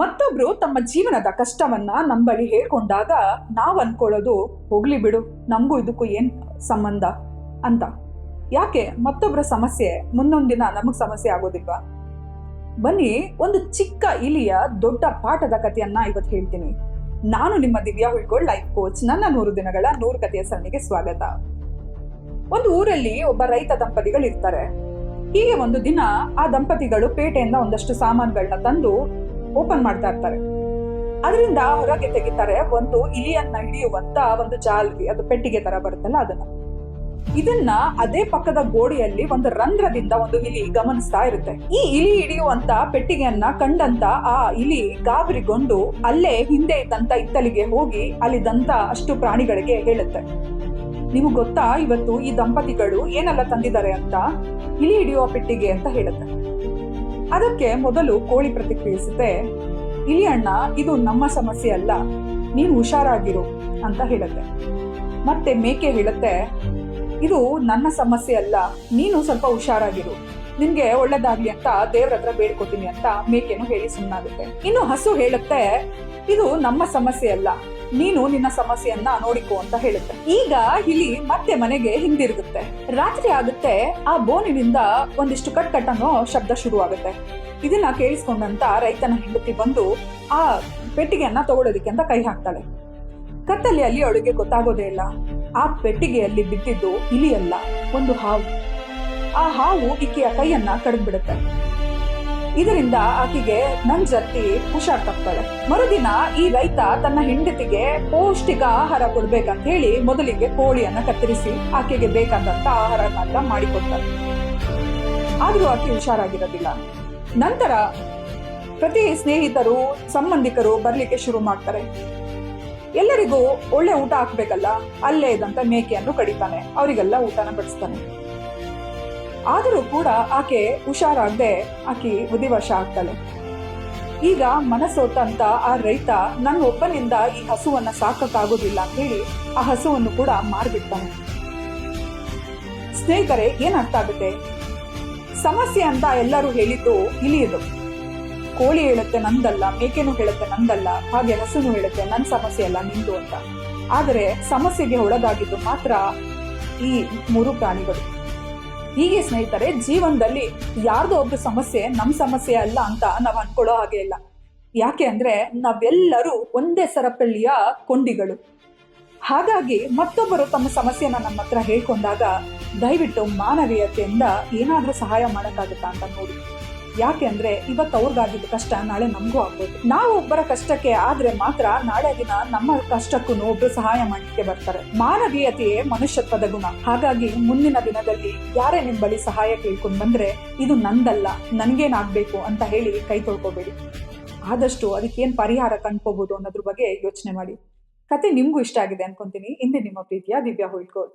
ಮತ್ತೊಬ್ರು ತಮ್ಮ ಜೀವನದ ಕಷ್ಟವನ್ನ ನಮ್ಮ ಬಳಿ ಹೇಳ್ಕೊಂಡಾಗ ನಾವು ಅನ್ಕೊಳ್ಳೋದು ಹೋಗ್ಲಿ ಬಿಡು, ನಮಗೂ ಇದಕ್ಕೂ ಏನು ಸಂಬಂಧ ಅಂತ. ಯಾಕೆ? ಮತ್ತೊಬ್ಬರ ಸಮಸ್ಯೆ ಮುಂದೊಂದು ದಿನ ನಮಗೆ ಸಮಸ್ಯೆ ಆಗೋದಿಲ್ವಾ? ಬನ್ನಿ, ಒಂದು ಚಿಕ್ಕ ಇಲಿಯ ದೊಡ್ಡ ಪಾಠದ ಕಥೆಯನ್ನ ಇವತ್ತು ಹೇಳ್ತೀನಿ. ನಾನು ನಿಮ್ಮ ದಿವ್ಯಾ ಹುಳ್ಕೋಳ್ ಲೈಫ್ ಕೋಚ್. ನನ್ನ ನೂರು ದಿನಗಳ ನೂರು ಕಥೆಯ ಸರಣಿಗೆ ಸ್ವಾಗತ. ಒಂದು ಊರಲ್ಲಿ ಒಬ್ಬ ರೈತ ದಂಪತಿಗಳು ಇರ್ತಾರೆ ಹೀಗೆ ಒಂದು ದಿನ ಆ ದಂಪತಿಗಳು ಪೇಟೆಯಿಂದ ಒಂದಷ್ಟು ಸಾಮಾನುಗಳನ್ನ ತಂದು ಓಪನ್ ಮಾಡ್ತಾ ಇರ್ತಾರೆ. ಅದರಿಂದ ಹೊರಗೆ ತೆಗಿತಾರೆ ಒಂದು ಇಲಿಯನ್ನ ಹಿಡಿಯುವಂತ ಒಂದು ಜಾಲ್ರಿ, ಅದು ಪೆಟ್ಟಿಗೆ ತರ ಬರುತ್ತಲ್ಲ ಅದನ್ನ. ಇದನ್ನ ಅದೇ ಪಕ್ಕದ ಗೋಡೆಯಲ್ಲಿ ಒಂದು ರಂಧ್ರದಿಂದ ಒಂದು ಇಲಿ ಗಮನಿಸ್ತಾ ಇರುತ್ತೆ. ಈ ಇಲಿ ಹಿಡಿಯುವಂತ ಪೆಟ್ಟಿಗೆಯನ್ನ ಕಂಡಂತ ಆ ಇಲಿ ಗಾಬರಿಗೊಂಡು ಅಲ್ಲೇ ಹಿಂದೆ ಇದ್ದಂತ ಇತ್ತಲಿಗೆ ಹೋಗಿ ಅಲ್ಲಿದ್ದಂತ ಅಷ್ಟು ಪ್ರಾಣಿಗಳಿಗೆ ಹೇಳುತ್ತೆ. ನಿಮಗೆ ಗೊತ್ತಾ ಇವತ್ತು ಈ ದಂಪತಿಗಳು ಏನೆಲ್ಲ ತಂದಿದ್ದಾರೆ ಅಂತ? ಇಲಿ ಹಿಡಿಯುವ ಪೆಟ್ಟಿಗೆ ಅಂತ ಹೇಳುತ್ತೆ. ಅದಕ್ಕೆ ಮೊದಲು ಕೋಳಿ ಪ್ರತಿಕ್ರಿಯಿಸುತ್ತೆ ಇಲಿ ಅಣ್ಣ ಇದು ನಮ್ಮ ಸಮಸ್ಯೆ ಅಲ್ಲ ನೀನು ಹುಷಾರಾಗಿರು, ಅಂತ ಹೇಳುತ್ತೆ. ಮತ್ತೆ ಮೇಕೆ ಹೇಳುತ್ತೆ, ಇದು ನನ್ನ ಸಮಸ್ಯೆ ಅಲ್ಲ, ನೀನು ಸ್ವಲ್ಪ ಹುಷಾರಾಗಿರು, ನಿನ್ಗೆ ಒಳ್ಳೇದಾಗ್ಲಿ ಅಂತ ದೇವ್ರ ಹತ್ರ ಬೇಡ್ಕೊತೀನಿ, ಅಂತ ಮೇಕೆನು ಹೇಳಿ ಸುಮ್ಮನಾಗುತ್ತೆ ಇನ್ನು ಹಸು ಹೇಳುತ್ತೆ, ಇದು ನಮ್ಮ ಸಮಸ್ಯೆ ಅಲ್ಲ ನೀನು ನಿನ್ನ ಸಮಸ್ಯೆಯನ್ನ ನೋಡಿಕೋ ಅಂತ ಹೇಳುತ್ತೆ. ಈಗ ಇಲಿ ಮತ್ತೆ ಮನೆಗೆ ಹಿಂದಿರುಗುತ್ತೆ. ರಾತ್ರಿ ಆಗುತ್ತೆ, ಆ ಬೋನಿನಿಂದ ಒಂದಿಷ್ಟು ಕಟ್ ಕಟ್ ಅನ್ನೋ ಶಬ್ದ ಶುರು ಆಗುತ್ತೆ ಇದನ್ನ ಕೇಳಿಸ್ಕೊಂಡಂತ ರೈತನ ಹೆಂಡತಿ ಬಂದು ಆ ಪೆಟ್ಟಿಗೆಯನ್ನ ತಗೊಳ್ಳೋದಿಕ್ಕೆ ಅಂತ ಕೈ ಹಾಕ್ತಾಳೆ. ಕತ್ತಲ್ಲಿ ಅಲ್ಲಿ ಅವಳಿಗೆ ಗೊತ್ತಾಗೋದೇ ಇಲ್ಲ. ಆ ಪೆಟ್ಟಿಗೆಯಲ್ಲಿ ಬಿದ್ದಿದ್ದು ಇಲಿಯಲ್ಲ, ಒಂದು ಹಾವು. ಆ ಹಾವು ಈಕೆಯ ಕೈಯನ್ನ ಕಡಿದ್ಬಿಡುತ್ತೆ. ಇದರಿಂದ ಆಕೆಗೆ ನಂಜತ್ತಿ ಹುಷಾರ್ ಮರುದಿನ ಈ ರೈತ ತನ್ನ ಹೆಂಡತಿಗೆ ಪೌಷ್ಟಿಕ ಆಹಾರ ಕೊಡ್ಬೇಕಂತ ಹೇಳಿ ಮೊದಲಿಗೆ ಕೋಳಿಯನ್ನ ಕತ್ತರಿಸಿ ಆಕೆಗೆ ಬೇಕಾದಂತ ಆಹಾರನೆಲ್ಲ ಮಾಡಿಕೊಡ್ತಾರೆ ಆದ್ರೂ ಆಕೆ ಹುಷಾರಾಗಿರೋದಿಲ್ಲ. ನಂತರ ಪ್ರತಿ ಸ್ನೇಹಿತರು, ಸಂಬಂಧಿಕರು ಬರ್ಲಿಕ್ಕೆ ಶುರು ಮಾಡ್ತಾರೆ. ಎಲ್ಲರಿಗೂ ಒಳ್ಳೆ ಊಟ ಹಾಕ್ಬೇಕಲ್ಲ ಅಲ್ಲೇ ಇದ್ದಂತ ಮೇಕೆಯನ್ನು ಕಡಿತಾನೆ. ಅವರಿಗೆಲ್ಲ ಊಟನ ಬಡಿಸ್ತಾನೆ. ಆದರೂ ಕೂಡ ಆಕೆ ಹುಷಾರಾಗದೆ ಆಕೆ ಬುದ್ಧಿವಶ ಆಗ್ತಾಳೆ ಈಗ ಮನಸ್ಸೋತಂತ ಆ ರೈತ ನನ್ನ ಒಬ್ಬನಿಂದ ಈ ಹಸುವನ್ನು ಸಾಕಕ್ಕಾಗೋದಿಲ್ಲ ಅಂತ ಹೇಳಿ ಆ ಹಸುವನ್ನು ಕೂಡ ಮಾರ್ಬಿಡ್ತಾನೆ. ಸ್ನೇಹಿತರೆ ಏನ್ ಅರ್ಥ ಆಗುತ್ತೆ? ಸಮಸ್ಯೆ ಅಂತ ಎಲ್ಲರೂ ಹೇಳಿದ್ದು ಇಲಿಯದು ಕೋಳಿ ಹೇಳುತ್ತೆ, ನಂದಲ್ಲ. ಮೇಕೆನೂ ಹೇಳುತ್ತೆ, ನಂದಲ್ಲ. ಹಾಗೆ ಹಸುನು ಹೇಳುತ್ತೆ ನನ್ನ ಸಮಸ್ಯೆ ಅಲ್ಲ, ನಿಂದು ಅಂತ. ಆದರೆ ಸಮಸ್ಯೆಗೆ ಒಳಗಾಗಿದ್ದು ಮಾತ್ರ ಈ ಮೂರು ಪ್ರಾಣಿಗಳು ಹೀಗೆ ಸ್ನೇಹಿತರೆ, ಜೀವನದಲ್ಲಿ ಯಾರ್ದೋ ಒಬ್ಬ ಸಮಸ್ಯೆ ನಮ್ಮ ಸಮಸ್ಯೆ ಅಲ್ಲ ಅಂತ ನಾವು ಅನ್ಕೊಳ್ಳೋ ಹಾಗೆ ಇಲ್ಲ. ಯಾಕೆ ಅಂದ್ರೆ ನಾವೆಲ್ಲರೂ ಒಂದೇ ಸರಪಳ್ಳಿಯ ಕೊಂಡಿಗಳು. ಹಾಗಾಗಿ ಮತ್ತೊಬ್ಬರು ತಮ್ಮ ಸಮಸ್ಯೆನ ನಮ್ಮ ಹತ್ರ ಹೇಳ್ಕೊಂಡಾಗ ದಯವಿಟ್ಟು ಮಾನವೀಯತೆಯಿಂದ ಏನಾದರೂ ಸಹಾಯ ಮಾಡೋಕ್ಕಾಗುತ್ತಾ ಅಂತ ನೋಡಿ. ಯಾಕೆ ಅಂದ್ರೆ ಇವತ್ತು ಅವ್ರಿಗಾಗಿದ್ದ ಕಷ್ಟ ನಾಳೆ ನಮಗೂ ಆಗ್ಬೋದು. ನಾವು ಒಬ್ಬರ ಕಷ್ಟಕ್ಕೆ ಆದ್ರೆ ಮಾತ್ರ ನಾಳೆ ದಿನ ನಮ್ಮ ಕಷ್ಟಕ್ಕೂ ಒಬ್ರು ಸಹಾಯ ಮಾಡಲಿಕ್ಕೆ ಬರ್ತಾರೆ. ಮಾನವೀಯತೆಯೇ ಮನುಷ್ಯತ್ವದ ಗುಣ. ಹಾಗಾಗಿ ಮುಂದಿನ ದಿನದಲ್ಲಿ ಯಾರೇ ನಿಮ್ಮ ಬಳಿ ಸಹಾಯ ಕೇಳ್ಕೊಂಡ್ ಬಂದ್ರೆ ಇದು ನಂದಲ್ಲ, ನನ್ಗೇನಾಗ್ಬೇಕು ಅಂತ ಹೇಳಿ ಕೈ ತೊಳ್ಕೊಬೇಡಿ. ಆದಷ್ಟು ಅದಕ್ಕೇನ್ ಪರಿಹಾರ ಕಂಡ್ಕೋಬಹುದು ಅನ್ನೋದ್ರ ಬಗ್ಗೆ ಯೋಚನೆ ಮಾಡಿ. ಕತೆ ನಿಮಗೂ ಇಷ್ಟ ಆಗಿದೆ ಅನ್ಕೊಂತೀನಿ. ಹಿಂದೆ ನಿಮ್ಮ ಪ್ರೀತಿಯ ದಿವ್ಯಾ ಹುಳ್ಕೋಡ್